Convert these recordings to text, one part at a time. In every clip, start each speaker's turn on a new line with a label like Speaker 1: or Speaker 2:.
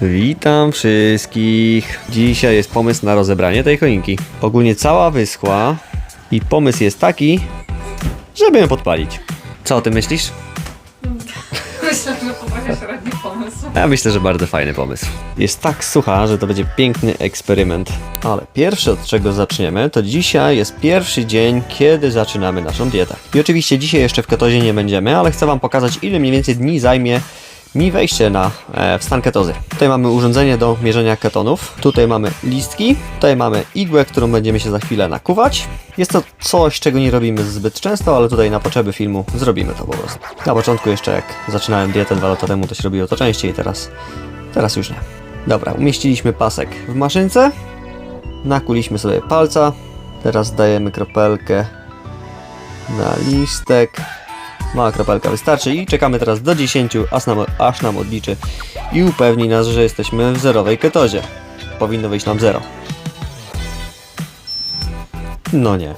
Speaker 1: Witam wszystkich. Dzisiaj jest pomysł na rozebranie tej choinki. Ogólnie cała wyschła i pomysł jest taki, żeby ją podpalić. Co o tym myślisz?
Speaker 2: Myślę, że to trochę średni pomysł.
Speaker 1: Ja myślę, że bardzo fajny pomysł. Jest tak sucha, że to będzie piękny eksperyment. Ale pierwsze od czego zaczniemy, to dzisiaj jest pierwszy dzień, kiedy zaczynamy naszą dietę. I oczywiście dzisiaj jeszcze w ketozie nie będziemy, ale chcę Wam pokazać, ile mniej więcej dni zajmie mi wejście na, e, w stan ketozy. Tutaj mamy urządzenie do mierzenia ketonów, tutaj mamy listki, tutaj mamy igłę, którą będziemy się za chwilę nakuwać. Jest to coś, czego nie robimy zbyt często, ale tutaj na potrzeby filmu zrobimy to po prostu. Na początku jeszcze jak zaczynałem dietę dwa lata temu, to się robiło to częściej, teraz, teraz już nie. Dobra, umieściliśmy pasek w maszynce, nakuliśmy sobie palca, teraz dajemy kropelkę na listek. Mała kropelka wystarczy i czekamy teraz do 10, aż nam, aż nam odliczy i upewni nas, że jesteśmy w zerowej ketozie. Powinno wyjść nam 0. No nie.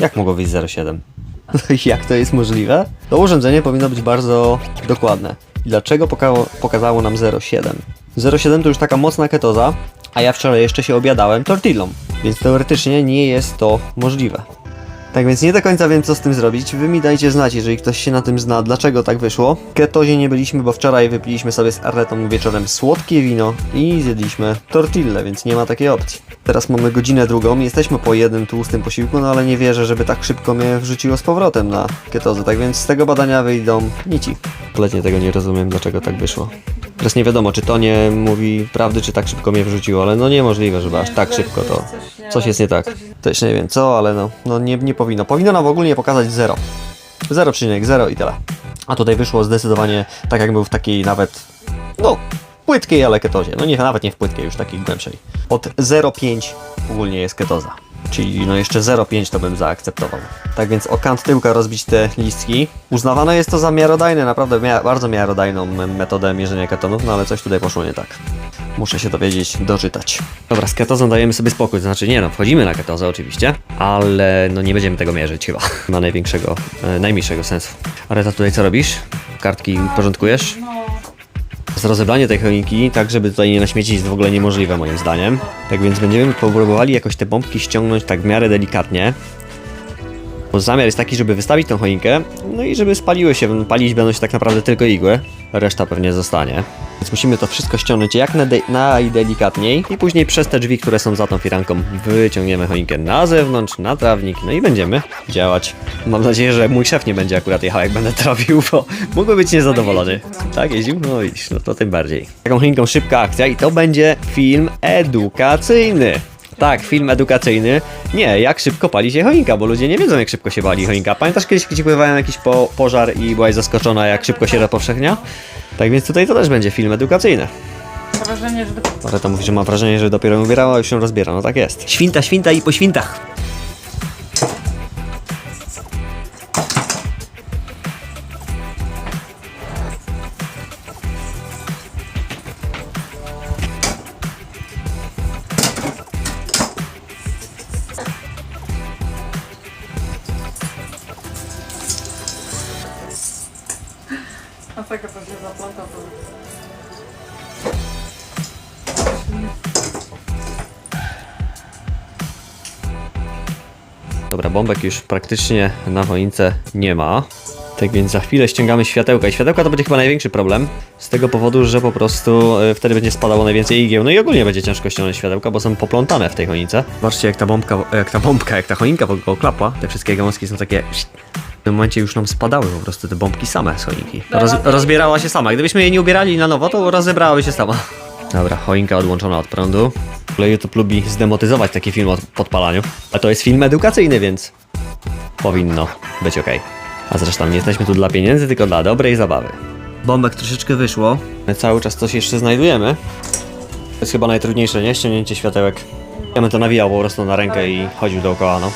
Speaker 1: Jak mogło wyjść 0,7? Jak to jest możliwe? To urządzenie powinno być bardzo dokładne. Dlaczego pokało, pokazało nam 0,7? 0,7 to już taka mocna ketoza, a ja wczoraj jeszcze się obiadałem tortillą, więc teoretycznie nie jest to możliwe. Tak więc nie do końca wiem co z tym zrobić. Wy mi dajcie znać, jeżeli ktoś się na tym zna, dlaczego tak wyszło. Ketozie nie byliśmy, bo wczoraj wypiliśmy sobie z Arletą wieczorem słodkie wino i zjedliśmy tortillę, więc nie ma takiej opcji. Teraz mamy godzinę drugą, jesteśmy po jednym tłustym posiłku, no ale nie wierzę, żeby tak szybko mnie wrzuciło z powrotem na ketozę, tak więc z tego badania wyjdą nici. Kompletnie tego nie rozumiem, dlaczego tak wyszło. Teraz nie wiadomo, czy to nie mówi prawdy, czy tak szybko mnie wrzuciło, ale no niemożliwe, żeby aż tak szybko to... Coś jest nie tak. Też nie wiem co, ale no, no nie, nie powinno. Powinno nam ogólnie pokazać 0. 0,0 i tyle. A tutaj wyszło zdecydowanie tak jak był w takiej nawet, no, płytkiej, ale ketozie. No nie, nawet nie w płytkiej, już takiej głębszej. Od 0,5 ogólnie jest ketoza. Czyli no jeszcze 0,5 to bym zaakceptował. Tak więc o kant tyłka rozbić te listki. Uznawane jest to za miarodajne, naprawdę mia bardzo miarodajną metodę mierzenia ketonów, no ale coś tutaj poszło nie tak. Muszę się dowiedzieć, doczytać. Dobra, z ketozą dajemy sobie spokój, znaczy nie no, wchodzimy na ketozę oczywiście, ale no nie będziemy tego mierzyć chyba. Ma największego, e, najmniejszego sensu. Areta, tutaj co robisz? Kartki porządkujesz? Rozebranie tej choinki, tak żeby tutaj nie naśmiecić, jest w ogóle niemożliwe moim zdaniem. Tak więc będziemy próbowali jakoś te bombki ściągnąć tak w miarę delikatnie. Zamiar jest taki, żeby wystawić tą choinkę, no i żeby spaliły się, palić będą się tak naprawdę tylko igły, reszta pewnie zostanie. Więc musimy to wszystko ściągnąć jak najdelikatniej i później przez te drzwi, które są za tą firanką, wyciągniemy choinkę na zewnątrz, na trawnik, no i będziemy działać. Mam nadzieję, że mój szef nie będzie akurat jechał, jak będę to robił, bo mógłby być niezadowolony. Tak, jeździł? No no to tym bardziej. Taką choinką szybka akcja i to będzie film edukacyjny. Tak, film edukacyjny. Nie, jak szybko pali się choinka, bo ludzie nie wiedzą, jak szybko się pali choinka. Pamiętasz kiedyś, gdzie pływałem jakiś po, pożar i byłaś zaskoczona, jak szybko się rozpowszechnia? Tak więc tutaj to też będzie film edukacyjny.
Speaker 2: mam wrażenie, że.
Speaker 1: Ale to mówi, że ma wrażenie, że dopiero ją ubierała, a już się rozbiera. No tak jest. Świnta, świnta i po świntach.
Speaker 2: A tego to się zapląta, to...
Speaker 1: Dobra, bombek już praktycznie na choince nie ma. Tak więc za chwilę ściągamy światełka i światełka to będzie chyba największy problem. Z tego powodu, że po prostu e, wtedy będzie spadało najwięcej igieł. No i ogólnie będzie ciężko ściągnąć światełka, bo są poplątane w tej choince. Zobaczcie jak ta bombka, jak ta bombka, jak ta choinka w ogóle oklapła. Te wszystkie gałązki są takie... W tym momencie już nam spadały po prostu te bombki same z choinki. Roz, rozbierała się sama. Gdybyśmy jej nie ubierali na nowo, to rozebrałaby się sama. Dobra, choinka odłączona od prądu. W ogóle YouTube lubi zdemotyzować taki film o podpalaniu. A to jest film edukacyjny, więc powinno być ok. A zresztą nie jesteśmy tu dla pieniędzy, tylko dla dobrej zabawy. Bombek troszeczkę wyszło. My cały czas coś jeszcze znajdujemy. To jest chyba najtrudniejsze, nie? Ściągnięcie światełek. Ja bym to nawijał po prostu na rękę i chodził dookoła, no.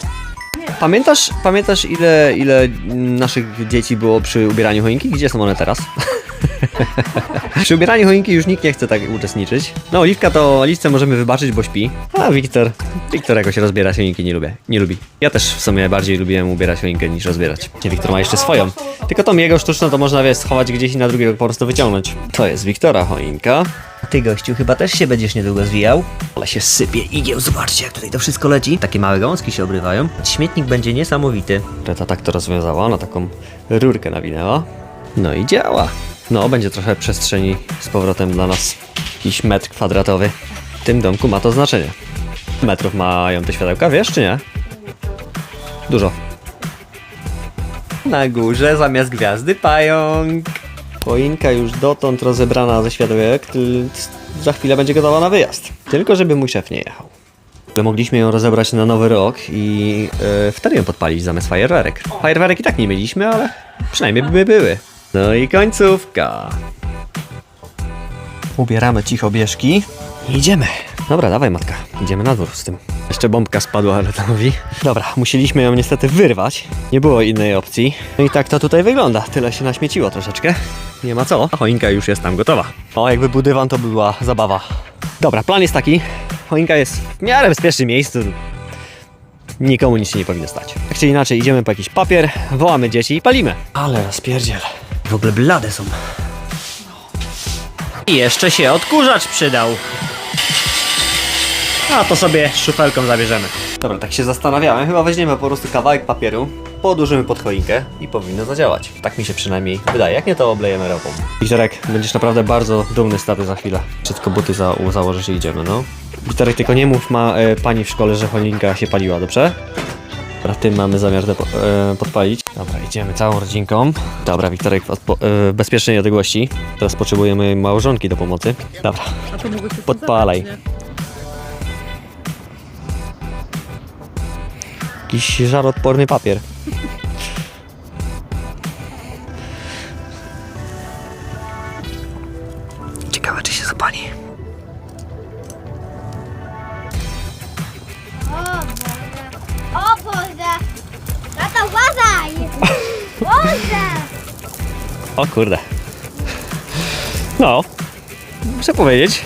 Speaker 1: Pamiętasz, pamiętasz ile, ile naszych dzieci było przy ubieraniu choinki? Gdzie są one teraz? przy ubieraniu choinki już nikt nie chce tak uczestniczyć. No, Oliwka to Oliwce możemy wybaczyć, bo śpi. A Wiktor, Wiktor jakoś rozbiera choinki, nie lubię, nie lubi. Ja też w sumie bardziej lubiłem ubierać choinkę niż rozbierać. Nie, Wiktor ma jeszcze swoją. Tylko tą jego sztuczną to można, wiesz, schować gdzieś i na drugiego po prostu wyciągnąć. To jest Wiktora choinka. Ty gościu, chyba też się będziesz niedługo zwijał. Ale się sypie igieł, zobaczcie jak tutaj to wszystko leci. Takie małe gąski się obrywają. Śmietnik będzie niesamowity. Reta tak to rozwiązała, na taką rurkę nawinęła. No i działa. No, będzie trochę przestrzeni z powrotem dla nas. Jakiś metr kwadratowy. W tym domku ma to znaczenie. Metrów mają te światełka, wiesz czy nie? Dużo. Na górze zamiast gwiazdy pająk. Choinka już dotąd rozebrana ze światełek, za chwilę będzie gotowa na wyjazd. Tylko żeby mój szef nie jechał. Mogliśmy ją rozebrać na nowy rok i e, wtedy ją podpalić zamiast fajerwerek. Fajerwerek i tak nie mieliśmy, ale przynajmniej by były. No i końcówka. Ubieramy cicho bieżki i idziemy. Dobra, dawaj matka, idziemy na dwór z tym. Jeszcze bombka spadła Retowi. Dobra, musieliśmy ją niestety wyrwać. Nie było innej opcji. No i tak to tutaj wygląda. Tyle się naśmieciło troszeczkę. Nie ma co. A choinka już jest tam gotowa. O, jakby był dywan, to by była zabawa. Dobra, plan jest taki. Choinka jest w miarę bezpiecznym miejscu. Nikomu nic się nie powinno stać. Tak czy inaczej, idziemy po jakiś papier, wołamy dzieci i palimy. Ale rozpierdziel. W ogóle blade są. I jeszcze się odkurzacz przydał. A to sobie szufelką zabierzemy. Dobra, tak się zastanawiałem. Chyba weźmiemy po prostu kawałek papieru, podłożymy pod choinkę i powinno zadziałać. Tak mi się przynajmniej wydaje. Jak nie, to oblejemy ropą. Wiktorek, będziesz naprawdę bardzo dumny z taty za chwilę. Wszystko buty za, założysz i idziemy, no. Wiktorek, tylko nie mów ma e, pani w szkole, że choinka się paliła, dobrze? Dobra, tym mamy zamiar te, e, podpalić. Dobra, idziemy całą rodzinką. Dobra, Wiktorek w odpo- e, w bezpiecznej odległości. Teraz potrzebujemy małżonki do pomocy. Dobra,
Speaker 2: A to
Speaker 1: Podpalaj.
Speaker 2: zabrać,
Speaker 1: jakiś żaroodporny papier.
Speaker 3: Boże! O
Speaker 1: kurde. No, muszę powiedzieć,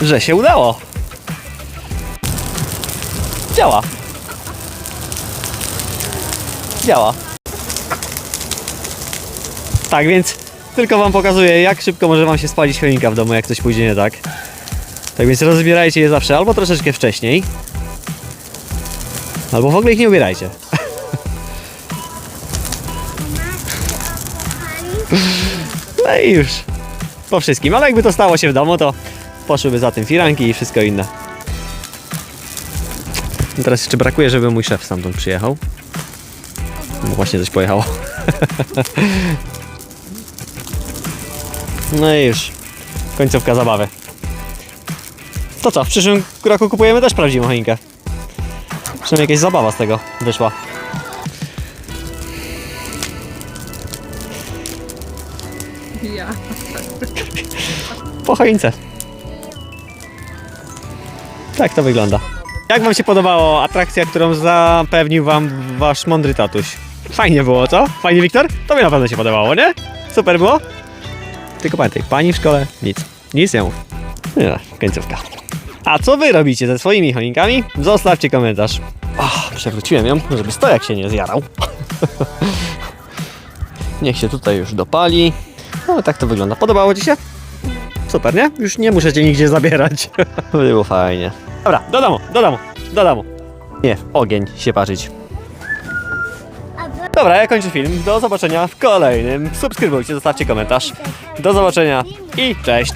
Speaker 1: że się udało. Działa. Działa. Tak więc tylko wam pokazuję, jak szybko może wam się spalić choinka w domu, jak coś pójdzie nie tak. Tak więc rozbierajcie je zawsze albo troszeczkę wcześniej, albo w ogóle ich nie ubierajcie. No i już. Po wszystkim. Ale jakby to stało się w domu, to poszłyby za tym firanki i wszystko inne. No teraz jeszcze brakuje, żeby mój szef stamtąd przyjechał. No właśnie coś pojechało. No i już. Końcówka zabawy. To co, w przyszłym roku kupujemy też prawdziwą choinkę. Przynajmniej jakaś zabawa z tego wyszła. Po choince. Tak to wygląda. Jak wam się podobało atrakcja, którą zapewnił wam wasz mądry tatuś? Fajnie było, co? Fajnie, Wiktor? Tobie na pewno się podobało, nie? Super było? Tylko pamiętaj, pani w szkole, nic. Nic nie mów. Nie, końcówka. A co wy robicie ze swoimi choinkami? Zostawcie komentarz. Ach, przewróciłem ją, żeby stojak się nie zjarał. Niech się tutaj już dopali. No, tak to wygląda. Podobało ci się? Super, nie? Już nie muszę cię nigdzie zabierać. Było fajnie. Dobra, do domu, do domu, do domu. Nie, ogień się parzyć. Dobra, ja kończę film. Do zobaczenia w kolejnym. Subskrybujcie, zostawcie komentarz. Do zobaczenia i cześć.